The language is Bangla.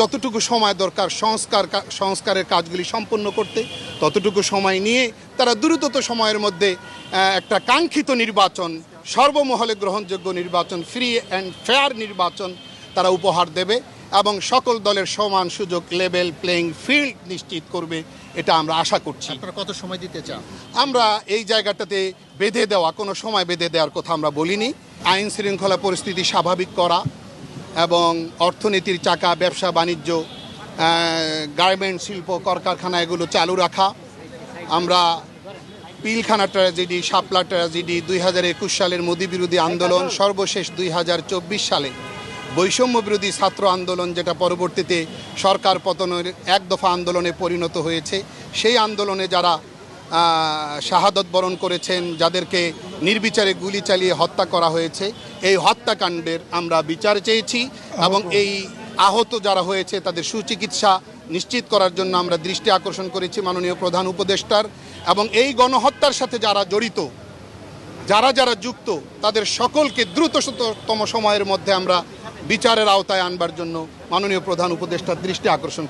যতটুকু সময় দরকার সংস্কার সংস্কারের কাজগুলি সম্পন্ন করতে ততটুকু সময় নিয়ে তারা দ্রুতত সময়ের মধ্যে একটা কাঙ্ক্ষিত নির্বাচন সর্বমহলে গ্রহণযোগ্য নির্বাচন ফ্রি অ্যান্ড ফেয়ার নির্বাচন তারা উপহার দেবে এবং সকল দলের সমান সুযোগ লেভেল প্লেইং ফিল্ড নিশ্চিত করবে এটা আমরা আশা করছি। আপনারা কত সময় দিতে চান? আমরা এই জায়গাটাতে বেঁধে দেওয়া কোনো সময় বেঁধে দেওয়ার কথা আমরা বলিনি। আইন শৃঙ্খলা পরিস্থিতি স্বাভাবিক করা এবং অর্থনীতির চাকা, ব্যবসা, বাণিজ্য গার্মেন্ট শিল্প, কলকারখানা, এগুলো চালু রাখা। আমরা পিলখানা ট্র্যাজেডি শাপলা ট্র্যাজেডি দুই হাজার একুশ সালের মোদী বিরোধী আন্দোলন, সর্বশেষ দুই হাজার চব্বিশ সালে বৈষম্য বিরোধী ছাত্র আন্দোলন, যেটা পরবর্তীতে সরকার পতনের এক দফা আন্দোলনে পরিণত হয়েছে। সেই আন্দোলনে যারা শাহাদত বরণ করেছেন, যাদেরকে নির্বিচারে গুলি চালিয়ে হত্যা করা হয়েছে। এই হত্যাকাণ্ডের আমরা বিচার চেয়েছি এবং এই আহত যারা হয়েছে তাদের সুচিকিৎসা নিশ্চিত করার জন্য আমরা দৃষ্টি আকর্ষণ করেছি মাননীয় প্রধান উপদেষ্টার। এবং এই গণহত্যার সাথে যারা জড়িত যারা যারা যুক্ত তাদের সকলকে দ্রুততম সময়ের মধ্যে আমরা বিচারের আওতায় আনবার জন্য মাননীয় প্রধান উপদেষ্টার দৃষ্টি আকর্ষণ